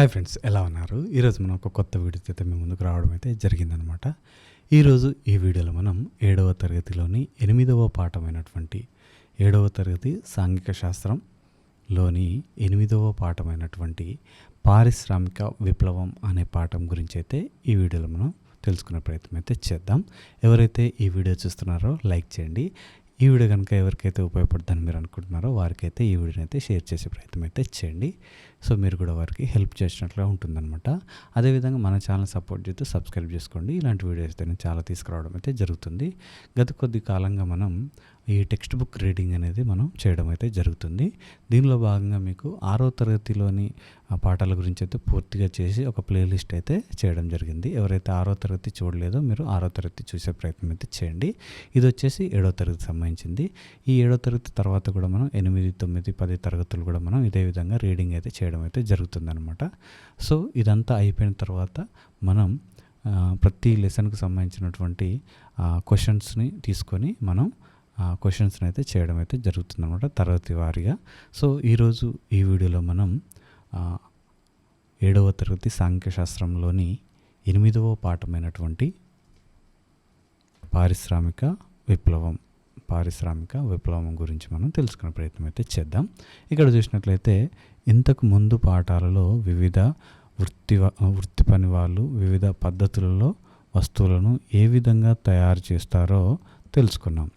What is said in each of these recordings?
Hi friends ఎలా ఉన్నారు? ఈరోజు మనం ఒక కొత్త వీడియో అయితే మేము ముందుకు రావడం అయితే జరిగిందనమాట. ఈరోజు ఈ వీడియోలో మనం ఏడవ తరగతిలోని ఎనిమిదవ పాఠమైనటువంటి ఏడవ తరగతి సాంఘిక శాస్త్రంలోని ఎనిమిదవ పాఠమైనటువంటి పారిశ్రామిక విప్లవం అనే పాఠం గురించి అయితే ఈ వీడియోలో మనం తెలుసుకునే ప్రయత్నం అయితే చేద్దాం. ఎవరైతే ఈ వీడియో చూస్తున్నారో లైక్ చేయండి. ఈ వీడియో కనుక ఎవరికైతే ఉపయోగపడుతుందని మీరు అనుకుంటున్నారో వారికైతే ఈ వీడియోని అయితే షేర్ చేసే ప్రయత్నం అయితే చేయండి. సో మీరు కూడా వారికి హెల్ప్ చేసినట్లుగా ఉంటుందన్నమాట. అదేవిధంగా మన ఛానల్ సపోర్ట్ చేస్తూ సబ్స్క్రైబ్ చేసుకోండి. ఇలాంటి వీడియోస్ అయితే నేను చాలా తీసుకురావడం అయితే జరుగుతుంది. గత కొద్ది కాలంగా మనం ఈ టెక్స్ట్ బుక్ రీడింగ్ అనేది మనం చేయడం అయితే జరుగుతుంది. దీనిలో భాగంగా మీకు ఆరో తరగతిలోని పాఠాల గురించి అయితే పూర్తిగా చేసి ఒక ప్లేలిస్ట్ అయితే చేయడం జరిగింది. ఎవరైతే ఆరో తరగతి చూడలేదో మీరు ఆరో తరగతి చూసే ప్రయత్నం అయితే చేయండి. ఇది వచ్చేసి ఏడో తరగతి సంబంధించింది. ఈ ఏడో తరగతి తర్వాత కూడా మనం ఎనిమిది తొమ్మిది పది తరగతులు కూడా మనం ఇదే విధంగా రీడింగ్ అయితే చేయడం అయితే జరుగుతుందనమాట సో ఇదంతా అయిపోయిన తర్వాత మనం ప్రతి లెసన్కి సంబంధించినటువంటి క్వశ్చన్స్ని తీసుకొని మనం క్వశ్చన్స్ని అయితే చేయడం అయితే జరుగుతుందన్నమాట తరగతి వారీగా. సో ఈరోజు ఈ వీడియోలో మనం ఏడవ తరగతి సాంఖ్యశాస్త్రంలోని ఎనిమిదవ పాఠమైనటువంటి పారిశ్రామిక విప్లవం పారిశ్రామిక విప్లవం గురించి మనం తెలుసుకునే ప్రయత్నం అయితే చేద్దాం. ఇక్కడ చూసినట్లయితే ఇంతకు ముందు పాఠాలలో వివిధ వృత్తి వృత్తి పని వాళ్ళు వివిధ పద్ధతులలో వస్తువులను ఏ విధంగా తయారు చేస్తారో తెలుసుకున్నాం.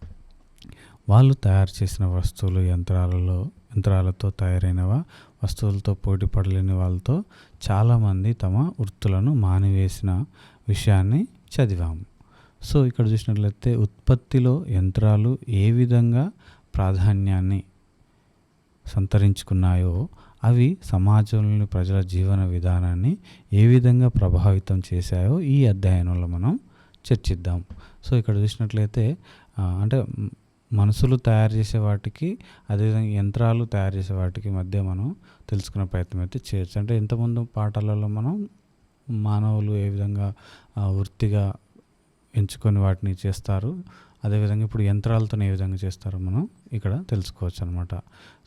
వాళ్ళు తయారు చేసిన వస్తువులు యంత్రాలలో యంత్రాలతో తయారైనవా? వస్తువులతో పోటీ పడలేని వాళ్ళతో చాలామంది తమ వృత్తులను మానివేసిన విషయాన్ని చదివాము సో ఇక్కడ చూసినట్లయితే ఉత్పత్తిలో యంత్రాలు ఏ విధంగా ప్రాధాన్యాన్ని సంతరించుకున్నాయో అవి సమాజంలోని ప్రజల జీవన విధానాన్ని ఏ విధంగా ప్రభావితం చేశాయో ఈ అధ్యయనంలో మనం చర్చిద్దాం. సో ఇక్కడ చూసినట్లయితే అంటే మనుషులు తయారు చేసే వాటికి అదేవిధంగా యంత్రాలు తయారు చేసే వాటికి మధ్య మనం తెలుసుకునే ప్రయత్నం అయితే చేయొచ్చు. అంటే ఇంతకుముందు పాఠాలలో మనం మానవులు ఏ విధంగా వృత్తిగా ఎంచుకొని వాటిని చేస్తారు అదేవిధంగా ఇప్పుడు యంత్రాలతో ఏ విధంగా చేస్తారో మనం ఇక్కడ తెలుసుకోవచ్చు అనమాట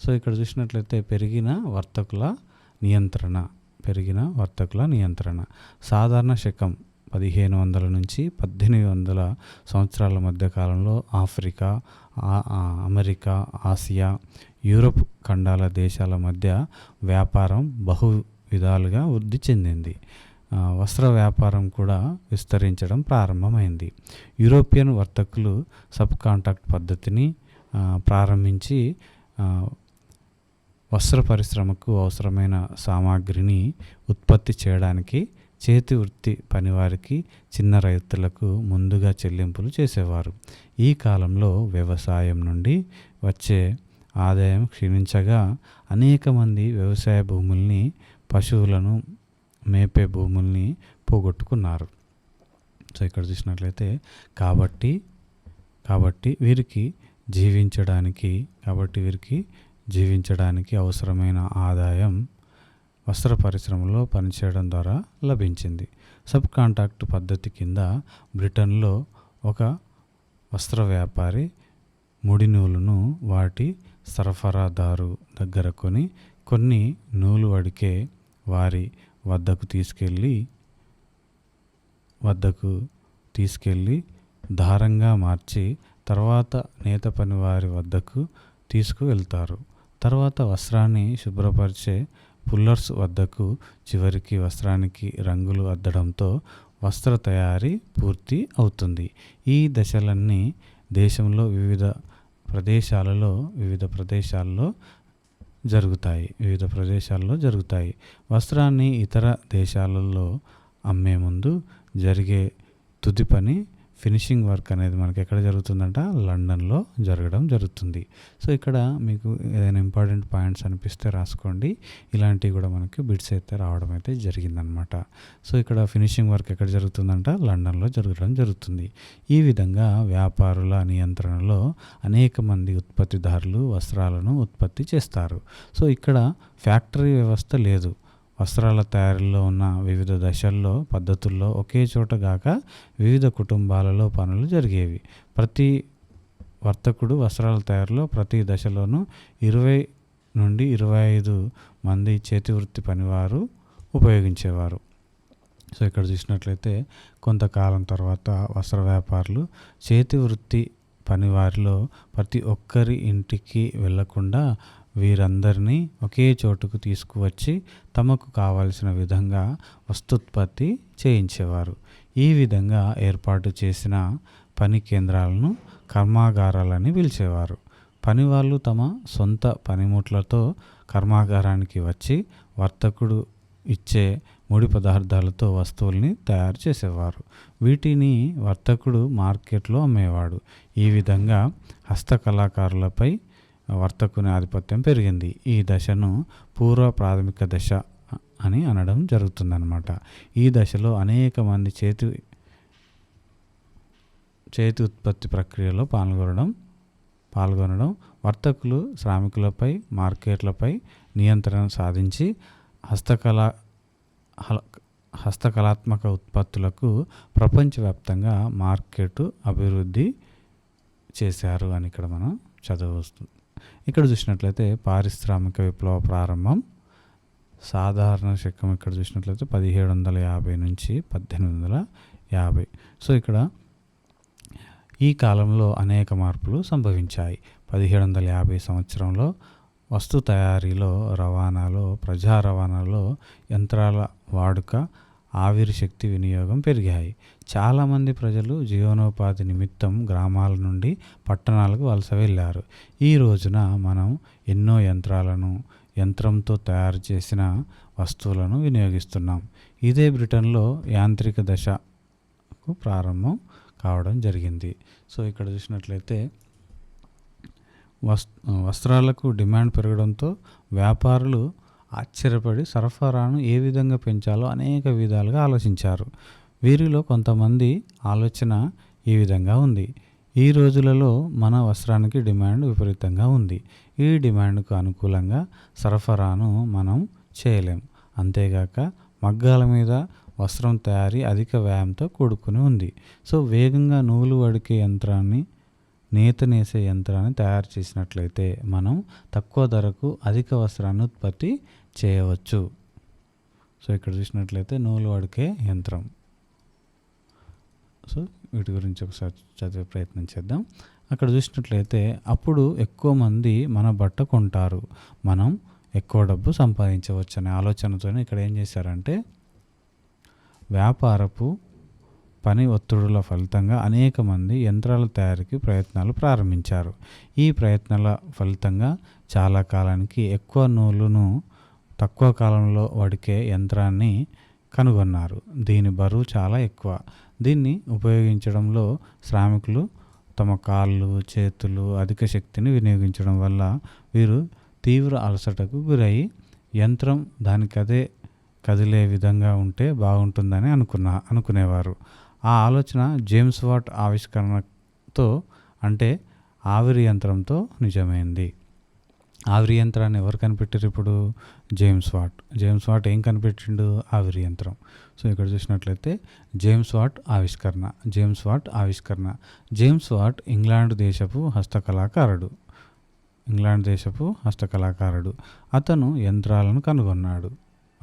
సో ఇక్కడ చూసినట్లయితే పెరిగిన వర్తకుల నియంత్రణ పెరిగిన వర్తకుల నియంత్రణ. సాధారణ శకం పదిహేను వందల నుంచి పద్దెనిమిది వందల సంవత్సరాల మధ్య కాలంలో ఆఫ్రికా అమెరికా ఆసియా యూరప్ ఖండాల దేశాల మధ్య వ్యాపారం బహు విధాలుగా వృద్ధి చెందింది. వస్త్ర వ్యాపారం కూడా విస్తరించడం ప్రారంభమైంది. యూరోపియన్ వర్తకులు సబ్ కాంట్రాక్ట్ పద్ధతిని ప్రారంభించి వస్త్ర పరిశ్రమకు అవసరమైన సామాగ్రిని ఉత్పత్తి చేయడానికి చేతి వృత్తి పనివారికి చిన్న రైతులకు ముందుగా చెల్లింపులు చేసేవారు. ఈ కాలంలో వ్యవసాయం నుండి వచ్చే ఆదాయం క్షీణించగా అనేక మంది వ్యవసాయ భూముల్ని పశువులను మేపే భూముల్ని పోగొట్టుకున్నారు. సో ఇక్కడ చూసినట్లయితే కాబట్టి కాబట్టి వీరికి జీవించడానికి కాబట్టి వీరికి జీవించడానికి అవసరమైన ఆదాయం వస్త్ర పరిశ్రమలో పనిచేయడం ద్వారా లభించింది. సబ్ కాంట్రాక్ట్ పద్ధతి కింద బ్రిటన్లో ఒక వస్త్ర వ్యాపారి ముడి నూలును వాటి సరఫరాదారు దగ్గర కొని కొన్ని నూలు అడికే వారి వద్దకు తీసుకెళ్ళి వద్దకు తీసుకెళ్ళి దారంగా మార్చి తర్వాత నేత పని వారి వద్దకు తీసుకువెళ్తారు. తర్వాత వస్త్రాన్ని శుభ్రపరిచే పుల్లర్స్ వద్దకు చివరికి వస్త్రానికి రంగులు అద్దడంతో వస్త్ర తయారీ పూర్తి అవుతుంది. ఈ దశలన్నీ దేశంలో వివిధ ప్రదేశాలలో వివిధ ప్రదేశాల్లో జరుగుతాయి. వివిధ ప్రదేశాల్లో జరుగుతాయి. వస్త్రాన్ని ఇతర దేశాలలో అమ్మే ముందు జరిగే తుది పని ఫినిషింగ్ వర్క్ అనేది మనకి ఎక్కడ జరుగుతుందంట? లండన్లో జరగడం జరుగుతుంది. సో ఇక్కడ మీకు ఏదైనా ఇంపార్టెంట్ పాయింట్స్ అనిపిస్తే రాసుకోండి. ఇలాంటివి కూడా మనకి బిట్స్ అయితే రావడం అయితే జరిగిందనమాట. సో ఇక్కడ ఫినిషింగ్ వర్క్ ఎక్కడ జరుగుతుందంట? లండన్లో జరగడం జరుగుతుంది. ఈ విధంగా వ్యాపారుల నియంత్రణలో అనేక మంది ఉత్పత్తిదారులు వస్త్రాలను ఉత్పత్తి చేస్తారు. సో ఇక్కడ ఫ్యాక్టరీ వ్యవస్థ లేదు. వస్త్రాల తయారీలో ఉన్న వివిధ దశల్లో పద్ధతుల్లో ఒకే చోట గాక వివిధ కుటుంబాలలో పనులు జరిగేవి. ప్రతి వర్తకుడు వస్త్రాల తయారీలో ప్రతి దశలోనూ ఇరవై నుండి ఇరవై ఐదు మంది చేతి వృత్తి పనివారు ఉపయోగించేవారు. సో ఇక్కడ చూసినట్లయితే కొంతకాలం తర్వాత వస్త్ర వ్యాపారులు చేతి వృత్తి పనివారిలో ప్రతి ఒక్కరి ఇంటికి వెళ్ళకుండా వీరందరినీ ఒకే చోటుకు తీసుకువచ్చి తమకు కావలసిన విధంగా వస్తుత్పత్తి చేయించేవారు. ఈ విధంగా ఏర్పాటు చేసిన పని కేంద్రాలను కర్మాగారాలని పిలిచేవారు. పనివాళ్ళు తమ సొంత పనిముట్లతో కర్మాగారానికి వచ్చి వర్తకుడు ఇచ్చే ముడి పదార్థాలతో వస్తువుల్ని తయారు చేసేవారు. వీటిని వర్తకుడు మార్కెట్లో అమ్మేవాడు. ఈ విధంగా హస్తకళాకారులపై వర్తకుని ఆధిపత్యం పెరిగింది. ఈ దశను పూర్వ ప్రాథమిక దశ అని అనడం జరుగుతుందన్నమాట. ఈ దశలో అనేక మంది చేతి చేతి ఉత్పత్తి ప్రక్రియలో పాల్గొనడం పాల్గొనడం వర్తకులు శ్రామికులపై మార్కెట్లపై నియంత్రణ సాధించి హస్తకళ హస్తకళాత్మక ఉత్పత్తులకు ప్రపంచవ్యాప్తంగా మార్కెట్ అభివృద్ధి చేశారు అని ఇక్కడ మనం చదవస్తుంది ఇక్కడ చూసినట్లయితే పారిశ్రామిక విప్లవ ప్రారంభం. సాధారణ శకం ఇక్కడ చూసినట్లయితే పదిహేడు వందల యాభై నుంచి పద్దెనిమిది వందల యాభై. సో ఇక్కడ ఈ కాలంలో అనేక మార్పులు సంభవించాయి. పదిహేడు వందల యాభై సంవత్సరంలో వస్తు తయారీలో రవాణాలో ప్రజా రవాణాలో యంత్రాల వాడుక ఆవిరి శక్తి వినియోగం పెరిగాయి. చాలామంది ప్రజలు జీవనోపాధి నిమిత్తం గ్రామాల నుండి పట్టణాలకు వలస వెళ్ళారు. ఈ రోజున మనం ఎన్నో యంత్రాలను యంత్రంతో తయారు చేసిన వస్తువులను వినియోగిస్తున్నాం. ఇదే బ్రిటన్లో యాంత్రిక దశకు ప్రారంభం కావడం జరిగింది. సో ఇక్కడ చూసినట్లయితే వస్ వస్త్రాలకు డిమాండ్ పెరగడంతో వ్యాపారులు ఆశ్చర్యపడి సరఫరాను ఏ విధంగా పెంచాలో అనేక విధాలుగా ఆలోచించారు. వీరిలో కొంతమంది ఆలోచన ఈ విధంగా ఉంది. ఈ రోజులలో మన వస్త్రానికి డిమాండ్ విపరీతంగా ఉంది. ఈ డిమాండ్కు అనుకూలంగా సరఫరాను మనం చేయలేం. అంతేగాక మగ్గాల మీద వస్త్రం తయారీ అధిక వ్యయంతో కూడుకుని ఉంది. సో వేగంగా నూలు వడికే యంత్రాన్ని నేత నేసే యంత్రాన్ని తయారు చేసినట్లయితే మనం తక్కువ ధరకు అధిక వస్త్రాన్ని ఉత్పత్తి చేయవచ్చు. సో ఇక్కడ చూసినట్లయితే నూలు వడికే యంత్రం. సో వీటి గురించి ఒకసారి చదివే ప్రయత్నం చేద్దాం. అక్కడ చూసినట్లయితే అప్పుడు ఎక్కువ మంది మన బట్ట కొంటారు. మనం ఎక్కువ డబ్బు సంపాదించవచ్చు అనే ఆలోచనతోనే ఇక్కడ ఏం చేశారంటే వ్యాపారపు పని ఒత్తిడుల ఫలితంగా అనేక మంది యంత్రాల తయారీకి ప్రయత్నాలు ప్రారంభించారు. ఈ ప్రయత్నాల ఫలితంగా చాలా కాలానికి ఎక్కువ నూలును తక్కువ కాలంలో వడికే యంత్రాన్ని కనుగొన్నారు. దీని బరువు చాలా ఎక్కువ. దీన్ని ఉపయోగించడంలో శ్రామికులు తమ కాళ్ళు చేతులు అధిక శక్తిని వినియోగించడం వల్ల వీరు తీవ్ర అలసటకు గురై యంత్రం దానికదే కదిలే విధంగా ఉంటే బాగుంటుందని అనుకున్న అనుకునేవారు. ఆ ఆలోచన జేమ్స్ వాట్ ఆవిష్కరణతో అంటే ఆవిరి యంత్రంతో నిజమైంది. ఆవిరి యంత్రాన్ని ఎవరు కనిపెట్టారు ఇప్పుడు? James what. జేమ్స్ వాట్ ఏం కనిపెట్టిండు? ఆవిరి యంత్రం. సో ఇక్కడ చూసినట్లయితే జేమ్స్ వాట్ ఆవిష్కరణ. జేమ్స్ వాట్ ఆవిష్కరణ. జేమ్స్ వాట్ ఇంగ్లాండ్ దేశపు హస్తకళాకారుడు. ఇంగ్లాండ్ దేశపు హస్తకళాకారుడు. అతను యంత్రాలను కనుగొన్నాడు.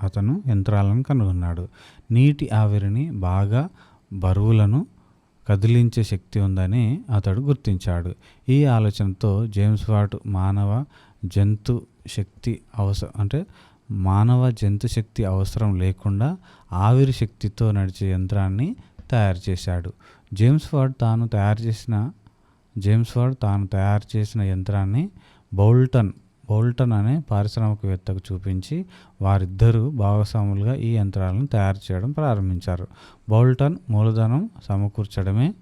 అతను యంత్రాలను కనుగొన్నాడు. నీటి ఆవిరిని బాగా బరువులను కదిలించే శక్తి ఉందని అతడు గుర్తించాడు. ఈ ఆలోచనతో జేమ్స్ వాట్ మానవ జంతు శక్తి అవసరం అంటే మానవ జంతు శక్తి అవసరం లేకుండా ఆవిరి శక్తితో నడిచే యంత్రాన్ని తయారు చేశాడు. జేమ్స్ వార్డ్ తాను తయారు చేసిన జేమ్స్ వార్డ్ తాను తయారు చేసిన యంత్రాన్ని బౌల్టన్ బౌల్టన్ అనే పారిశ్రామికవేత్తకు చూపించి వారిద్దరూ భాగస్వాములుగా ఈ యంత్రాలను తయారు చేయడం ప్రారంభించారు. బౌల్టన్ మూలధనం సమకూర్చడమే.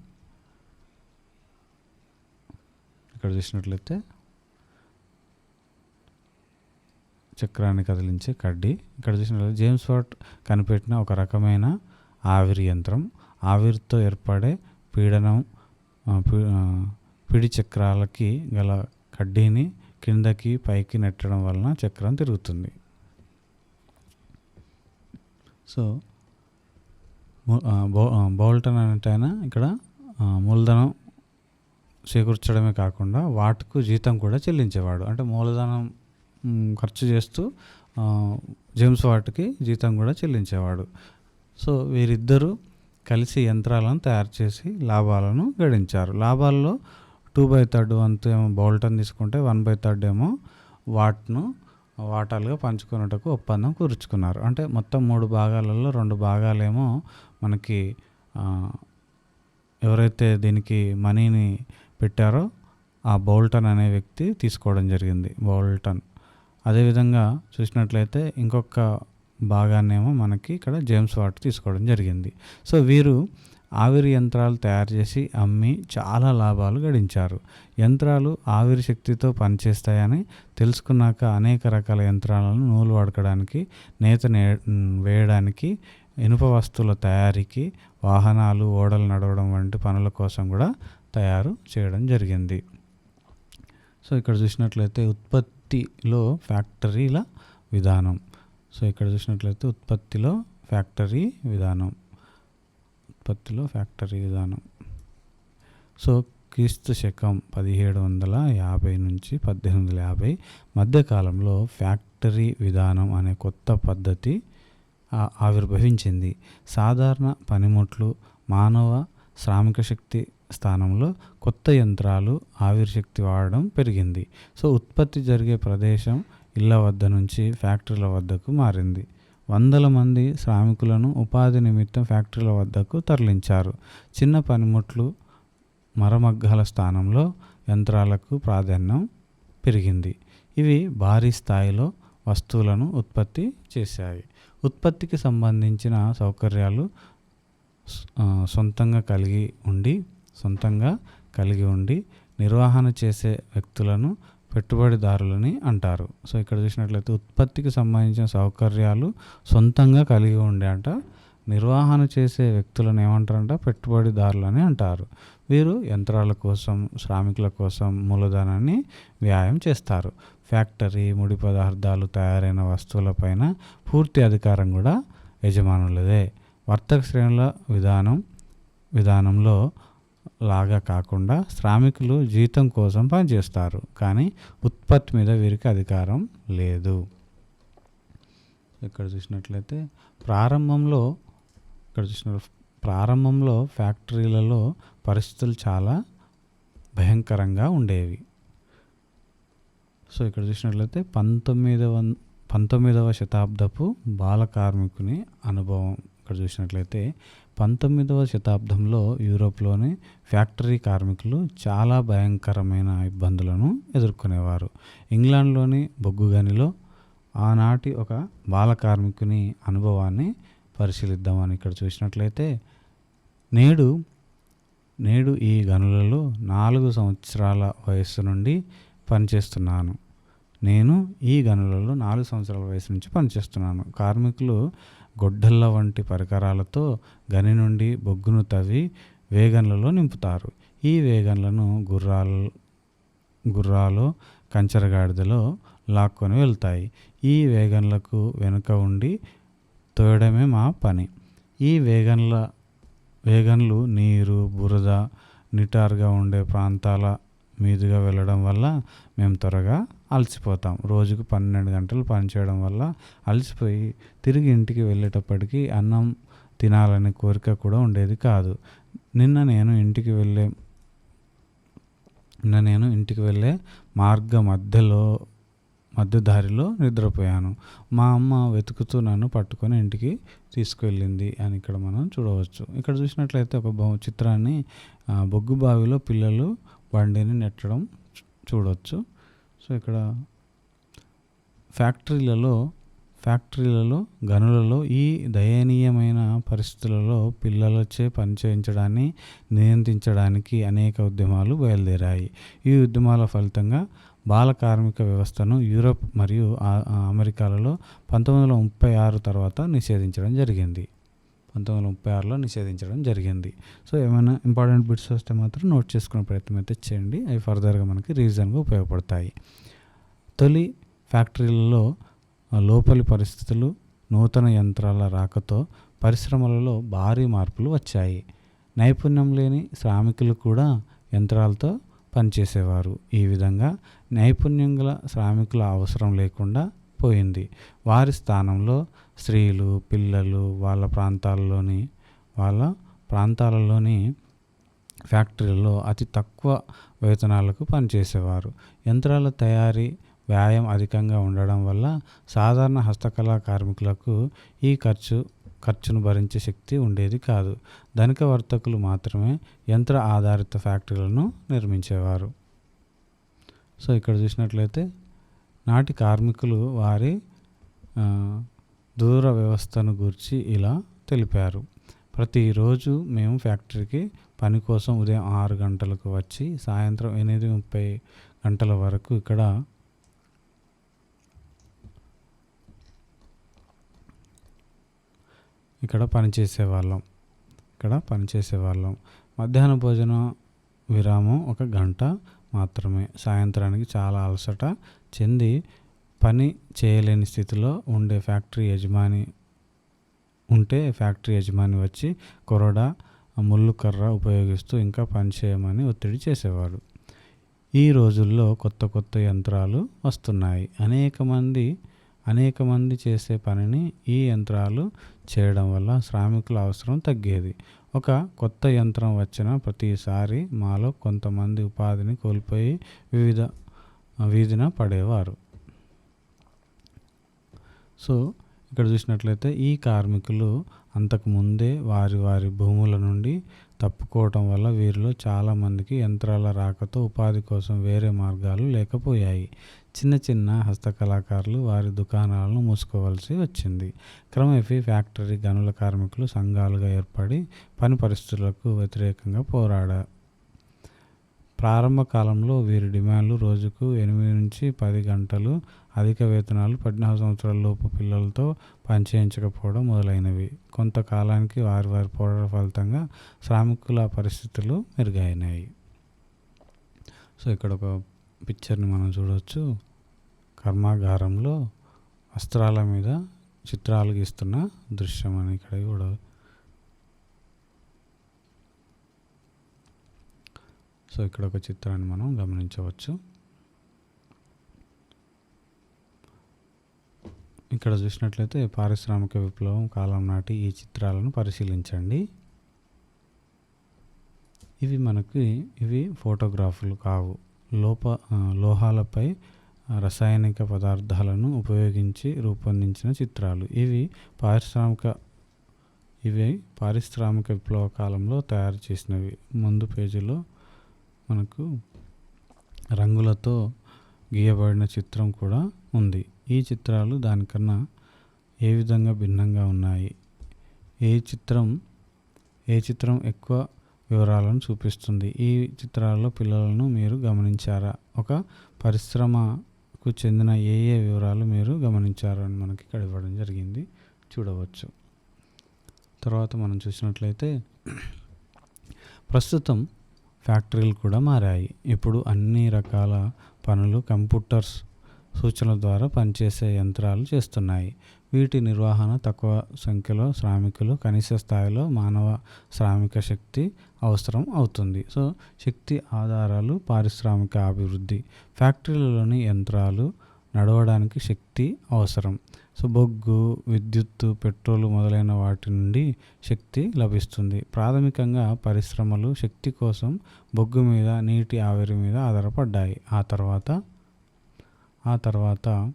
ఇక్కడ చూసినట్లయితే చక్రాన్ని కదిలించే కడ్డీ. ఇక్కడ చూసినట్లయితే జేమ్స్ వాట్ కనిపెట్టిన ఒక రకమైన ఆవిరి యంత్రం. ఆవిరితో ఏర్పడే పీడనం పిడి చక్రాలకి గల కడ్డీని కిందకి పైకి నెట్టడం వలన చక్రం తిరుగుతుంది. సో బోల్టన్ అనేటైనా ఇక్కడ మూలధనం చేకూర్చడమే కాకుండా వాటికు జీతం కూడా చెల్లించేవాడు. అంటే మూలధనం ఖర్చు చేస్తూ జేమ్స్ వాట్కి జీతం కూడా చెల్లించేవాడు. సో వీరిద్దరూ కలిసి యంత్రాలను తయారు చేసి లాభాలను గడించారు. లాభాల్లో టూ బై థర్డ్ వంతు ఏమో బోల్టన్ తీసుకుంటే వన్ బై థర్డ్ ఏమో వాట్ను వాటాలుగా పంచుకున్నటకు ఒప్పందం కూర్చుకున్నారు అంటే మొత్తం మూడు భాగాలలో రెండు భాగాలేమో మనకి ఎవరైతే దీనికి మనీని పెట్టారో ఆ బోల్టన్ అనే వ్యక్తి తీసుకోవడం జరిగింది. బోల్టన్. అదేవిధంగా చూసినట్లయితే ఇంకొక భాగాన్నేమో మనకి ఇక్కడ జేమ్స్ వాట్ తీసుకోవడం జరిగింది. సో వీరు ఆవిరి యంత్రాలు తయారు చేసి అమ్మి చాలా లాభాలు గడించారు. యంత్రాలు ఆవిరి శక్తితో పనిచేస్తాయని తెలుసుకున్నాక అనేక రకాల యంత్రాలను నూలు వడకడానికి నేత నే వేయడానికి ఇనుప వస్తువుల తయారీకి వాహనాలు ఓడలు నడవడం వంటి పనుల కోసం కూడా తయారు చేయడం జరిగింది. సో ఇక్కడ చూసినట్లయితే ఉత్పత్తి ఉత్పత్తిలో ఫ్యాక్టరీల విధానం. సో ఇక్కడ చూసినట్లయితే ఉత్పత్తిలో ఫ్యాక్టరీ విధానం. ఉత్పత్తిలో ఫ్యాక్టరీ విధానం. సో క్రీస్తు శకం పదిహేడు వందల యాభై నుంచి పద్దెనిమిది వందల యాభై మధ్యకాలంలో ఫ్యాక్టరీ విధానం అనే కొత్త పద్ధతి ఆవిర్భవించింది. సాధారణ పనిముట్లు మానవ శ్రామిక శక్తి స్థానంలో కొత్త యంత్రాలు ఆవిరిశక్తి వాడడం పెరిగింది. సో ఉత్పత్తి జరిగే ప్రదేశం ఇళ్ళ వద్ద నుంచి ఫ్యాక్టరీల వద్దకు మారింది. వందల మంది శ్రామికులను ఉపాధి నిమిత్తం ఫ్యాక్టరీల వద్దకు తరలించారు. చిన్న పనిముట్లు మరమగ్గాల స్థానంలో యంత్రాలకు ప్రాధాన్యం పెరిగింది. ఇవి భారీ స్థాయిలో వస్తువులను ఉత్పత్తి చేశాయి. ఉత్పత్తికి సంబంధించిన సౌకర్యాలు సొంతంగా కలిగి ఉండి సొంతంగా కలిగి ఉండి నిర్వహణ చేసే వ్యక్తులను పెట్టుబడిదారులని అంటారు. సో ఇక్కడ చూసినట్లయితే ఉత్పత్తికి సంబంధించిన సౌకర్యాలు సొంతంగా కలిగి ఉండే అంట నిర్వహణ చేసే వ్యక్తులను ఏమంటారంట? పెట్టుబడిదారులని అంటారు. వీరు యంత్రాల కోసం శ్రామికుల కోసం మూలధనాన్ని వ్యాయామం చేస్తారు. ఫ్యాక్టరీ ముడి పదార్థాలు తయారైన వస్తువులపైన పూర్తి అధికారం కూడా యజమానులదే. వర్తక శ్రేణుల విధానం విధానంలో లాగా కాకుండా శ్రామికులు జీతం కోసం పనిచేస్తారు. కానీ ఉత్పత్తి మీద వీరికి అధికారం లేదు. ఇక్కడ చూసినట్లయితే ప్రారంభంలో ఇక్కడ చూసిన ప్రారంభంలో ఫ్యాక్టరీలలో పరిస్థితులు చాలా భయంకరంగా ఉండేవి. సో ఇక్కడ చూసినట్లయితే పంతొమ్మిదవ పంతొమ్మిదవ శతాబ్దపు బాల కార్మికుని అనుభవం. ఇక్కడ చూసినట్లయితే పంతొమ్మిదవ శతాబ్దంలో యూరోప్లోని ఫ్యాక్టరీ కార్మికులు చాలా భయంకరమైన ఇబ్బందులను ఎదుర్కొనేవారు. ఇంగ్లాండ్లోని బొగ్గు గనిలో ఆనాటి ఒక బాల కార్మికుని అనుభవాన్ని పరిశీలిద్దామని ఇక్కడ చూసినట్లయితే నేడు నేడు ఈ గనులలో నాలుగు సంవత్సరాల వయస్సు నుండి పనిచేస్తున్నాను. నేను ఈ గనులలో నాలుగు సంవత్సరాల వయసు నుంచి పనిచేస్తున్నాను. కార్మికులు గొడ్డళ్ళ వంటి పరికరాలతో గని నుండి బొగ్గును తవ్వి వేగన్లలో నింపుతారు. ఈ వేగన్లను గుర్రాలు గుర్రాలు కంచరగాడిదలో లాక్కొని వెళ్తాయి. ఈ వేగన్లకు వెనుక ఉండి తోయడమే మా పని. ఈ వేగన్ల వేగన్లు నీరు బురద నిటారుగా ఉండే ప్రాంతాల మీదుగా వెళ్ళడం వల్ల మేము త్వరగా అలసిపోతాం. రోజుకు పన్నెండు గంటలు పనిచేయడం వల్ల అలసిపోయి తిరిగి ఇంటికి వెళ్ళేటప్పటికి అన్నం తినాలనే కోరిక కూడా ఉండేది కాదు. నిన్న నేను ఇంటికి వెళ్ళే నిన్న నేను ఇంటికి వెళ్ళే మార్గ మధ్యలో మధ్య దారిలో నిద్రపోయాను. మా అమ్మ వెతుకుతూ నన్ను పట్టుకొని ఇంటికి తీసుకువెళ్ళింది అని ఇక్కడ మనం చూడవచ్చు. ఇక్కడ చూసినట్లయితే ఒక బొమ్మ చిత్రాన్ని బొగ్గు బావిలో పిల్లలు బండిని నెట్టడం చూడవచ్చు సో ఇక్కడ ఫ్యాక్టరీలలో ఫ్యాక్టరీలలో గనులలో ఈ దయనీయమైన పరిస్థితులలో పిల్లలచే పనిచేయించడాన్ని నియంత్రించడానికి అనేక ఉద్యమాలు బయలుదేరాయి. ఈ ఉద్యమాల ఫలితంగా బాల కార్మిక వ్యవస్థను యూరోప్ మరియు అమెరికాలలో పంతొమ్మిది వందల ముప్పై ఆరు తర్వాత నిషేధించడం జరిగింది. పంతొమ్మిది వందల ముప్పై ఆరులో నిషేధించడం జరిగింది. సో ఏమైనా ఇంపార్టెంట్ బిట్స్ వస్తే మాత్రం నోట్ చేసుకునే ప్రయత్నం అయితే చేయండి. అవి ఫర్దర్గా మనకి రీజన్గా ఉపయోగపడతాయి. తొలి ఫ్యాక్టరీలలో లోపలి పరిస్థితులు నూతన యంత్రాల రాకతో పరిశ్రమలలో భారీ మార్పులు వచ్చాయి. నైపుణ్యం లేని శ్రామికులు కూడా యంత్రాలతో పనిచేసేవారు. ఈ విధంగా నైపుణ్యం గల శ్రామికుల అవసరం లేకుండా పోయింది. వారి స్థానంలో స్త్రీలు పిల్లలు వాళ్ళ ప్రాంతాల్లోని వాళ్ళ ప్రాంతాలలోని ఫ్యాక్టరీల్లో అతి తక్కువ వేతనాలకు పనిచేసేవారు. యంత్రాల తయారీ వ్యాయామం అధికంగా ఉండడం వల్ల సాధారణ హస్తకళా కార్మికులకు ఈ ఖర్చు ఖర్చును భరించే శక్తి ఉండేది కాదు. ధనిక వర్తకులు మాత్రమే యంత్ర ఆధారిత ఫ్యాక్టరీలను నిర్మించేవారు. సో ఇక్కడ చూసినట్లయితే నాటి కార్మికులు వారి దూర వ్యవస్థను గురించి ఇలా తెలిపారు. ప్రతిరోజు మేము ఫ్యాక్టరీకి పని కోసం ఉదయం ఆరు గంటలకు వచ్చి సాయంత్రం ఎనిమిది ముప్పై గంటల వరకు ఇక్కడ ఇక్కడ పనిచేసే వాళ్ళం ఇక్కడ పనిచేసేవాళ్ళం మధ్యాహ్న భోజన విరామం ఒక గంట మాత్రమే. సాయంత్రానికి చాలా అలసట చెంది పని చేయలేని స్థితిలో ఉండే ఫ్యాక్టరీ యజమాని ఉంటే ఫ్యాక్టరీ యజమాని వచ్చి కొరడా ముళ్ళు కర్ర ఉపయోగిస్తూ ఇంకా పని చేయమని ఒత్తిడి చేసేవాడు. ఈ రోజుల్లో కొత్త కొత్త యంత్రాలు వస్తున్నాయి. అనేక మంది అనేక మంది చేసే పనిని ఈ యంత్రాలు చేయడం వల్ల శ్రామికుల అవసరం తగ్గేది. ఒక కొత్త యంత్రం వచ్చిన ప్రతిసారి మాలో కొంతమంది ఉపాధిని కోల్పోయి వివిధ వీధిన పడేవారు. సో ఇక్కడ చూసినట్లయితే ఈ కార్మికులు అంతకుముందే వారి వారి భూముల నుండి తప్పుకోవటం వల్ల వీరిలో చాలామందికి యంత్రాల రాకతో ఉపాధి కోసం వేరే మార్గాలు లేకపోయాయి. చిన్న చిన్న హస్తకళాకారులు వారి దుకాణాలను మూసుకోవాల్సి వచ్చింది. క్రమేపీ ఫ్యాక్టరీ గనుల కార్మికులు సంఘాలుగా ఏర్పడి పని పరిస్థితులకు వ్యతిరేకంగా పోరాడారు ప్రారంభ కాలంలో వీరి డిమాండ్లు రోజుకు ఎనిమిది నుంచి పది గంటలు అధిక వేతనాలు పద్నాలుగు సంవత్సరాల లోపు పిల్లలతో పనిచేయించకపోవడం మొదలైనవి. కొంతకాలానికి వారి వారి పోరాట ఫలితంగా శ్రామికుల పరిస్థితులు మెరుగైనాయి సో ఇక్కడ ఒక పిక్చర్ని మనం చూడవచ్చు కర్మాగారంలో వస్త్రాల మీద చిత్రాలు గీస్తున్న దృశ్యం అని ఇక్కడ కూడా సో ఇక్కడ ఒక చిత్రాన్ని మనం గమనించవచ్చు. ఇక్కడ చూసినట్లయితే పారిశ్రామిక విప్లవం కాలం నాటి ఈ చిత్రాలను పరిశీలించండి. ఇవి మనకి ఇవి ఫోటోగ్రాఫ్లు కావు. లోప లోహాలపై రసాయనిక పదార్థాలను ఉపయోగించి రూపొందించిన చిత్రాలు. ఇవి పారిశ్రామిక ఇవి పారిశ్రామిక విప్లవ కాలంలో తయారు చేసినవి. ముందు పేజీలో మనకు రంగులతో గీయబడిన చిత్రం కూడా ఉంది. ఈ చిత్రాలు దానికన్నా ఏ విధంగా భిన్నంగా ఉన్నాయి? ఏ చిత్రం ఏ చిత్రం ఎక్కువ వివరాలను చూపిస్తుంది? ఈ చిత్రాల్లో పిల్లలను మీరు గమనించారా? ఒక పరిశ్రమకు చెందిన ఏ ఏ వివరాలు మీరు గమనించారు అని మనకి ఇక్కడ ఇవ్వడం జరిగింది. చూడవచ్చు. తర్వాత మనం చూసినట్లయితే ప్రస్తుతం ఫ్యాక్టరీలు కూడా మారాయి. ఇప్పుడు అన్ని రకాల పనులు కంప్యూటర్స్ సూచనల ద్వారా పనిచేసే యంత్రాలు చేస్తున్నాయి. వీటి నిర్వహణ తక్కువ సంఖ్యలో శ్రామికులు కనీస స్థాయిలో మానవ శ్రామిక శక్తి అవసరం అవుతుంది. సో శక్తి ఆధారాలు పారిశ్రామిక అభివృద్ధి. ఫ్యాక్టరీలలోని యంత్రాలు నడవడానికి శక్తి అవసరం. సో బొగ్గు విద్యుత్తు పెట్రోలు మొదలైన వాటి నుండి శక్తి లభిస్తుంది. ప్రాథమికంగా పరిశ్రమలు శక్తి కోసం బొగ్గు మీద నీటి ఆవిరి మీద ఆధారపడ్డాయి. ఆ తర్వాత ఆ తర్వాత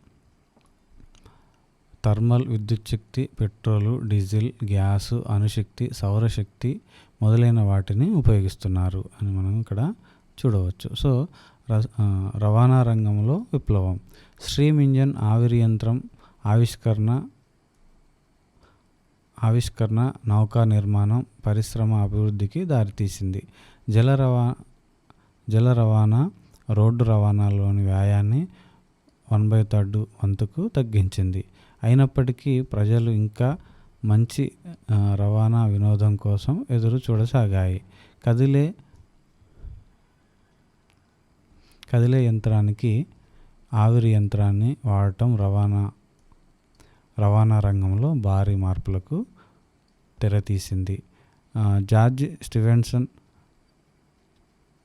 థర్మల్ విద్యుత్ శక్తి పెట్రోలు డీజిల్ గ్యాసు అణుశక్తి సౌరశక్తి మొదలైన వాటిని ఉపయోగిస్తున్నారు అని మనం ఇక్కడ చూడవచ్చు. సో ర- రవాణా రంగంలో విప్లవం. స్ట్రీమ్ ఇంజన్ ఆవిరి యంత్రం ఆవిష్కరణ ఆవిష్కరణ నౌకా నిర్మాణం పరిశ్రమ అభివృద్ధికి దారితీసింది. జల రవా జల రవాణా రోడ్డు రవాణాలోని వ్యాయాన్ని వన్ బై థర్డ్ వంతుకు తగ్గించింది. అయినప్పటికీ ప్రజలు ఇంకా మంచి రవాణా వినోదం కోసం ఎదురు చూడసాగాయి. కదిలే కదిలే యంత్రానికి ఆవిరి యంత్రాన్ని వాడటం రవాణా రవాణా రంగంలో భారీ మార్పులకు తెరతీసింది. జార్జ్ స్టివెన్సన్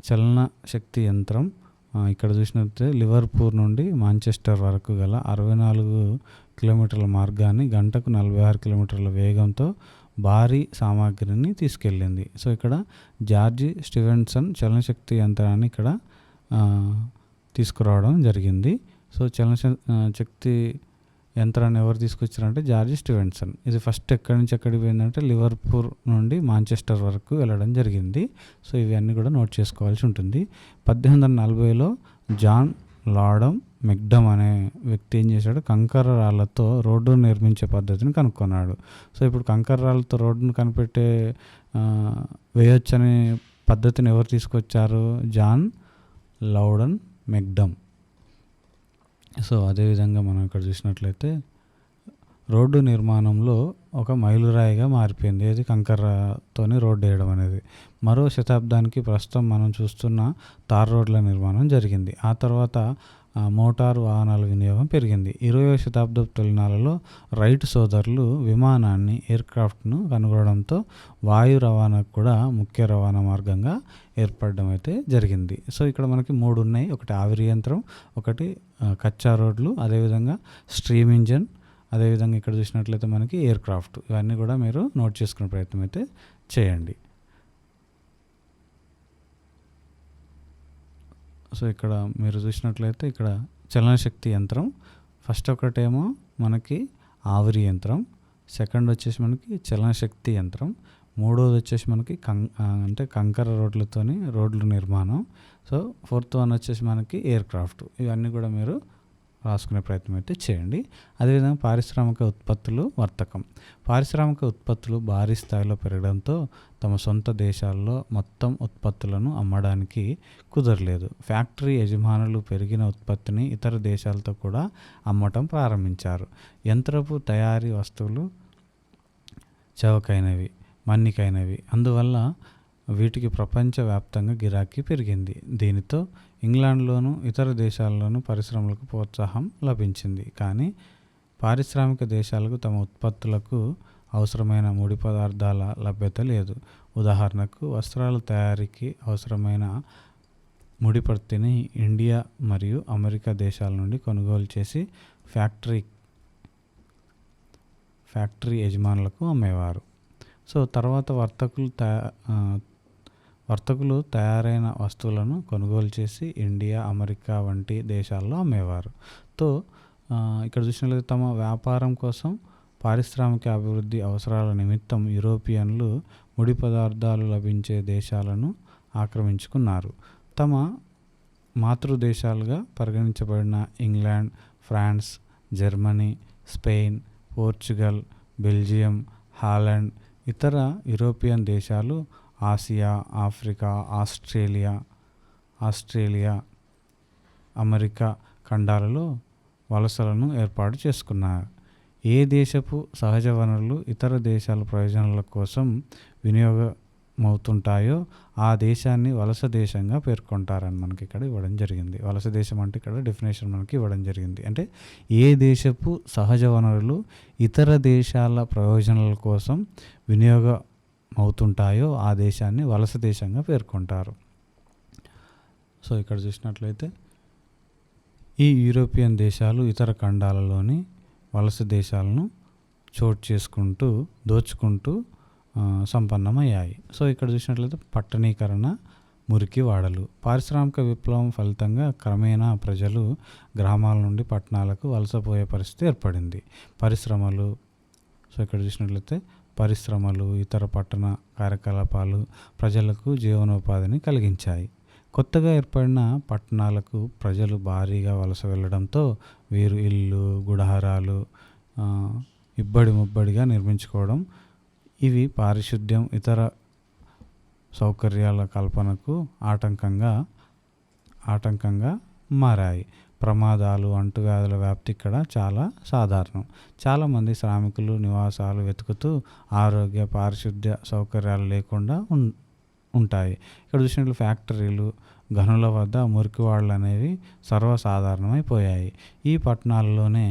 చలన శక్తి యంత్రం ఇక్కడ చూసినట్టే లివర్పూర్ నుండి మాంచెస్టర్ వరకు గల అరవై నాలుగు కిలోమీటర్ల మార్గాన్ని గంటకు నలభై ఆరు కిలోమీటర్ల వేగంతో భారీ సామాగ్రిని తీసుకెళ్ళింది. సో ఇక్కడ జార్జి స్టివెన్సన్ చలనశక్తి యంత్రాన్ని ఇక్కడ తీసుకురావడం జరిగింది. సో చలన శక్తి యంత్రాన్ని ఎవరు తీసుకొచ్చారంటే జార్జి స్టివెన్సన్. ఇది ఫస్ట్ ఎక్కడి నుంచి ఎక్కడికి పోయిందంటే లివర్పూర్ నుండి మాంచెస్టర్ వరకు వెళ్ళడం జరిగింది. సో ఇవన్నీ కూడా నోట్ చేసుకోవాల్సి ఉంటుంది. పద్దెనిమిది వందల నలభైలో జాన్ లాడమ్ మెగ్డమ్ అనే వ్యక్తి ఏం చేశాడు? కంకర రాళ్ళతో రోడ్డు నిర్మించే పద్ధతిని కనుక్కున్నాడు. సో ఇప్పుడు కంకర రాళ్ళతో రోడ్డును కనిపెట్టే వేయొచ్చనే పద్ధతిని ఎవరు తీసుకొచ్చారు? జాన్ లౌడన్ మెగ్డమ్ సో అదేవిధంగా మనం ఇక్కడ చూసినట్లయితే రోడ్డు నిర్మాణంలో ఒక మైలురాయిగా మారిపోయింది. ఇది కంకరతోని రోడ్డు వేయడం అనేది. మరో శతాబ్దానికి ప్రస్తుతం మనం చూస్తున్న తార్ రోడ్ల నిర్మాణం జరిగింది. ఆ తర్వాత మోటారు వాహనాల వినియోగం పెరిగింది. ఇరవై శతాబ్దపు తొలినాలలో రైట్ సోదరులు విమానాన్ని ఎయిర్క్రాఫ్ట్ను కనుగొనడంతో వాయు రవాణాకు కూడా ముఖ్య రవాణా మార్గంగా ఏర్పడడం అయితే జరిగింది. సో ఇక్కడ మనకి మూడు ఉన్నాయి. ఒకటి ఆవిరి యంత్రం ఒకటి కచ్చా రోడ్లు అదేవిధంగా స్ట్రీమ్ ఇంజన్ అదేవిధంగా ఇక్కడ చూసినట్లయితే మనకి ఎయిర్ క్రాఫ్ట్ ఇవన్నీ కూడా మీరు నోట్ చేసుకునే ప్రయత్నం అయితే చేయండి. సో ఇక్కడ మీరు చూసినట్లయితే ఇక్కడ చలనశక్తి యంత్రం. ఫస్ట్ ఒకటేమో మనకి ఆవిరి యంత్రం. సెకండ్ వచ్చేసి మనకి చలనశక్తి యంత్రం. మూడోది వచ్చేసి మనకి కం అంటే కంకర రోడ్లతోని రోడ్ల నిర్మాణం. సో ఫోర్త్ వన్ వచ్చేసి మనకి ఎయిర్ క్రాఫ్ట్ ఇవన్నీ కూడా మీరు రాసుకునే ప్రయత్నం అయితే చేయండి. అదేవిధంగా పారిశ్రామిక ఉత్పత్తులు వర్తకం. పారిశ్రామిక ఉత్పత్తులు భారీ స్థాయిలో పెరగడంతో తమ సొంత దేశాల్లో మొత్తం ఉత్పత్తులను అమ్మడానికి కుదరలేదు. ఫ్యాక్టరీ యజమానులు పెరిగిన ఉత్పత్తిని ఇతర దేశాలతో కూడా అమ్మటం ప్రారంభించారు. యంత్రపు తయారీ వస్తువులు చవకైనవి మన్నికైనవి. అందువల్ల వీటికి ప్రపంచవ్యాప్తంగా గిరాకీ పెరిగింది. దీనితో ఇంగ్లాండ్లోనూ ఇతర దేశాల్లోనూ పరిశ్రమలకు ప్రోత్సాహం లభించింది. కానీ పారిశ్రామిక దేశాలకు తమ ఉత్పత్తులకు అవసరమైన ముడి పదార్థాల లభ్యత లేదు. ఉదాహరణకు వస్త్రాల తయారీకి అవసరమైన ముడిపత్తిని ఇండియా మరియు అమెరికా దేశాల నుండి కొనుగోలు చేసి ఫ్యాక్టరీ ఫ్యాక్టరీ యజమానులకు అమ్మేవారు. సో తర్వాత వర్తకులు తయా వర్తకులు తయారైన వస్తువులను కొనుగోలు చేసి ఇండియా అమెరికా వంటి దేశాల్లో అమ్మేవారు. తో ఇక్కడ చూసినట్లయితే తమ వ్యాపారం కోసం పారిశ్రామిక అభివృద్ధి అవసరాల నిమిత్తం యూరోపియన్లు ముడి పదార్థాలు లభించే దేశాలను ఆక్రమించుకున్నారు. తమ మాతృదేశాలుగా పరిగణించబడిన England France Germany Spain Portugal Belgium Holland ఇతర యూరోపియన్ దేశాలు Asia Africa Australia Australia America ఖండాలలో వలసలను ఏర్పాటు చేసుకున్నారు. ఏ దేశపు సహజ వనరులు ఇతర దేశాల ప్రయోజనాల కోసం వినియోగమవుతుంటాయో ఆ దేశాన్ని వలస దేశంగా పేర్కొంటారని మనకి ఇక్కడ ఇవ్వడం జరిగింది. వలస దేశం అంటే ఇక్కడ డెఫినేషన్ మనకి ఇవ్వడం జరిగింది. అంటే ఏ దేశపు సహజ వనరులు ఇతర దేశాల ప్రయోజనాల కోసం వినియోగ అవుతుంటాయో ఆ దేశాన్ని వలస దేశంగా పేర్కొంటారు. సో ఇక్కడ చూసినట్లయితే ఈ యూరోపియన్ దేశాలు ఇతర ఖండాలలోని వలస దేశాలను చోటు చేసుకుంటూ దోచుకుంటూ సంపన్నమయ్యాయి. సో ఇక్కడ చూసినట్లయితే పట్టణీకరణ మురికి వాడలు. పారిశ్రామిక విప్లవం ఫలితంగా క్రమేణా ప్రజలు గ్రామాల నుండి పట్టణాలకు వలసపోయే పరిస్థితి ఏర్పడింది. పరిశ్రమలు సో ఇక్కడ చూసినట్లయితే పరిశ్రమలు ఇతర పట్టణ కార్యకలాపాలు ప్రజలకు జీవనోపాధిని కలిగించాయి. కొత్తగా ఏర్పడిన పట్టణాలకు ప్రజలు భారీగా వలస వెళ్ళడంతో వీరు ఇల్లు గుడహారాలు ఇబ్బడి ముబ్బడిగా నిర్మించుకోవడం ఇవి పారిశుద్ధ్యం ఇతర సౌకర్యాల కల్పనకు ఆటంకంగా ఆటంకంగా మారాయి. ప్రమాదాలు అంటువ్యాధుల వ్యాప్తి ఇక్కడ చాలా సాధారణం. చాలామంది శ్రామికులు నివాసాలు వెతుకుతూ ఆరోగ్య పారిశుద్ధ్య సౌకర్యాలు లేకుండా ఉన్ ఉంటాయి. ఇక్కడ చూసినట్లు ఫ్యాక్టరీలు గనుల వద్ద మురికివాడలు అనేవి సర్వసాధారణమైపోయాయి. ఈ పట్టణాలలోనే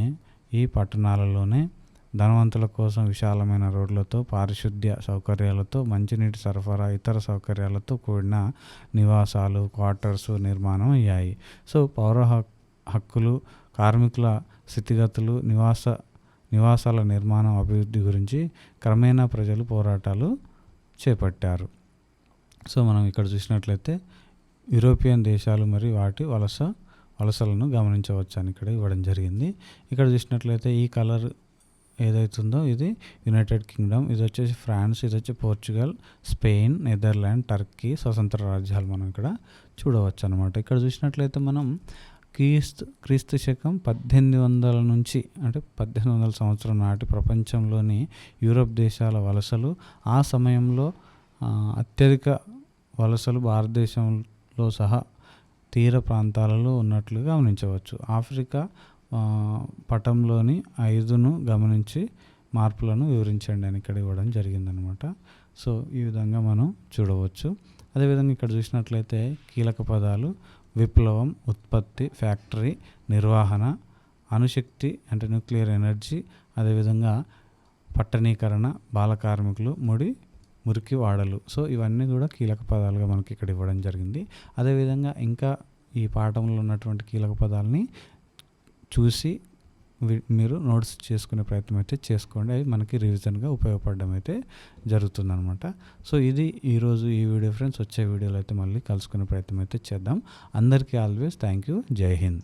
ఈ పట్టణాలలోనే ధనవంతుల కోసం విశాలమైన రోడ్లతో పారిశుద్ధ్య సౌకర్యాలతో మంచినీటి సరఫరా ఇతర సౌకర్యాలతో కూడిన నివాసాలు క్వార్టర్స్ నిర్మాణం అయ్యాయి. సో పౌర హక్కులు కార్మికుల స్థితిగతులు నివాస నివాసాల నిర్మాణం అభివృద్ధి గురించి క్రమేణా ప్రజలు పోరాటాలు చేపట్టారు. సో మనం ఇక్కడ చూసినట్లయితే యూరోపియన్ దేశాలు మరియు వాటి వలస వలసలను గమనించవచ్చు అని ఇక్కడ ఇవ్వడం జరిగింది. ఇక్కడ చూసినట్లయితే ఈ కలర్ ఏదైతుందో ఇది యునైటెడ్ కింగ్డమ్ ఇది వచ్చేసి ఫ్రాన్స్ ఇది వచ్చి పోర్చుగల్ స్పెయిన్ నెదర్లాండ్ టర్కీ స్వతంత్ర రాజ్యాలు మనం ఇక్కడ చూడవచ్చు అనమాట ఇక్కడ చూసినట్లయితే మనం క్రీస్తు క్రీస్తు శకం పద్దెనిమిది వందల నుంచి అంటే పద్దెనిమిది వందల సంవత్సరం నాటి ప్రపంచంలోని యూరప్ దేశాల వలసలు ఆ సమయంలో అత్యధిక వలసలు భారతదేశంలో సహా తీర ప్రాంతాలలో ఉన్నట్లు గమనించవచ్చు. ఆఫ్రికా పటంలోని ఐదును గమనించి మార్పులను వివరించండి అని ఇక్కడ ఇవ్వడం జరిగిందనమాట సో ఈ విధంగా మనం చూడవచ్చు. అదేవిధంగా ఇక్కడ చూసినట్లయితే కీలక పదాలు విప్లవం ఉత్పత్తి ఫ్యాక్టరీ నిర్వహణ అణుశక్తి అంటే న్యూక్లియర్ ఎనర్జీ అదేవిధంగా పట్టణీకరణ బాల కార్మికులు ముడి మురికి వాడలు. సో ఇవన్నీ కూడా కీలక పదాలుగా మనకి ఇక్కడ ఇవ్వడం జరిగింది. అదేవిధంగా ఇంకా ఈ పాఠంలో ఉన్నటువంటి కీలక పదాలని చూసి మీరు నోట్స్ చేసుకునే ప్రయత్నం అయితే చేసుకోండి. అవి మనకి రివిజన్గా ఉపయోగపడడం అయితే జరుగుతుందనమాట సో ఇది ఈరోజు ఈ వీడియో ఫ్రెండ్స్ వచ్చే వీడియోలో అయితే మళ్ళీ కలుసుకునే ప్రయత్నం అయితే చేద్దాం. అందరికీ ఆల్వేస్ థ్యాంక్ యూ జై హింద్.